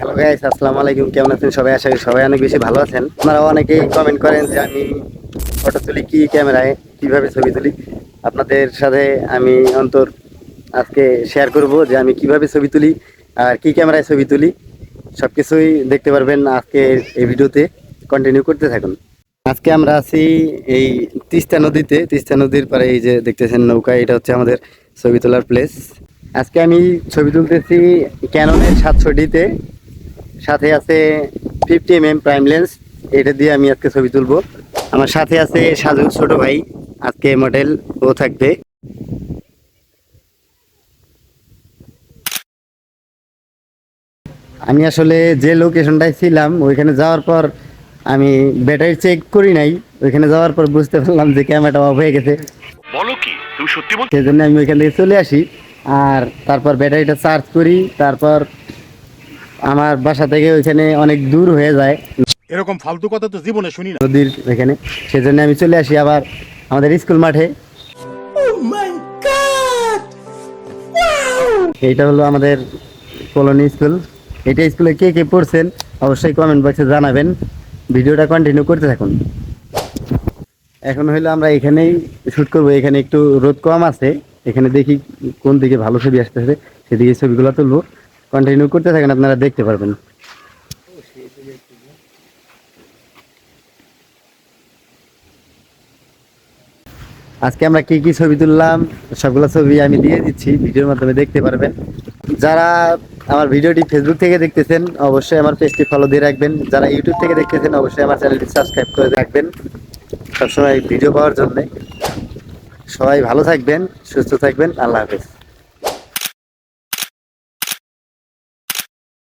Hello guys আসসালামু আলাইকুম। কেমন আছেন সবাই? আশা করি সবাই অনেক বেশি ভালো আছেন। আপনারা অনেকেই কমেন্ট করেন যে আমি ফটো তুলি কি ক্যামেরায়, কীভাবে ছবি তুলি। আপনাদের সাথে আমি অন্তর আজকে শেয়ার করব যে আমি কীভাবে ছবি তুলি আর কি ক্যামেরায় ছবি তুলি। সব কিছুই দেখতে পারবেন আজকে এই ভিডিওতে। কন্টিনিউ করতে থাকুন। আজকে আমরা আছি এই তিস্তা নদীতে। তিস্তা নদীর পারে এই যে দেখতেছেন নৌকা, এটা হচ্ছে আমাদের ছবি তোলার প্লেস আজকে আমি ছবি তুলতেছি ক্যাননের সাতশো ডিতে। সাথে আছে fifty M M prime lens এটা দিয়ে আমি আজকে ছবি তুলবো। আমার সাথে আছে সাজু ছোট ভাই আজকে মডেল ও থাকবে। আমি আসলে যে লোকেশনটায় ছিলাম ওইখানে যাওয়ার পর আমি ব্যাটারি চেক করি নাই। ওইখানে যাওয়ার পর বুঝতে পারলাম যে ক্যামেরাটা অফ হয়ে গেছে। বলো কি তুমি সত্যি বল সেই জন্য আমি ওইখান থেকে চলে আসি। আর তারপর ব্যাটারিটা চার্জ করি তারপর আমার বাসা থেকে ওইখানে অনেক দূর হয়ে যায়। এরকম ফালতু কথা তো জীবনে শুনি না। নদীর ওইখানে। সেজন্য আমি চলে আসি আবার আমাদের স্কুল মাঠে। এইটা হলো আমাদের কলোনি স্কুল। এটা স্কুলে কে কে পড়ছেন অবশ্যই কমেন্ট বক্সে জানাবেন। ভিডিওটা কন্টিনিউ করতে থাকুন। এখন হইল আমরা এখানেই শ্যুট করব। এখানে একটু রোদ কম আছে। এখানে দেখি কোন দিকে ভালো ছবি আসতেছে। সেদিকে ছবিগুলো তুলবো। কন্টিনিউ করতে থাকেন, আপনারা দেখতে পারবেন। আজকে আমরা কি কি ছবি তুললাম, সবগুলো ছবি আমি দিয়ে দিচ্ছি, ভিডিওর মাধ্যমে দেখতে পারবেন। যারা আমার ভিডিওটি ফেসবুক থেকে দেখতেছেন, অবশ্যই আমার পেজটি ফলো দিয়ে রাখবেন। যারা ইউটিউব থেকে দেখতেছেন, অবশ্যই আমার চ্যানেলটি সাবস্ক্রাইব করে রাখবেন। সবসময় ভিডিও পাওয়ার জন্যে। সবাই ভালো থাকবেন, সুস্থ থাকবেন, আল্লাহ হাফেজ।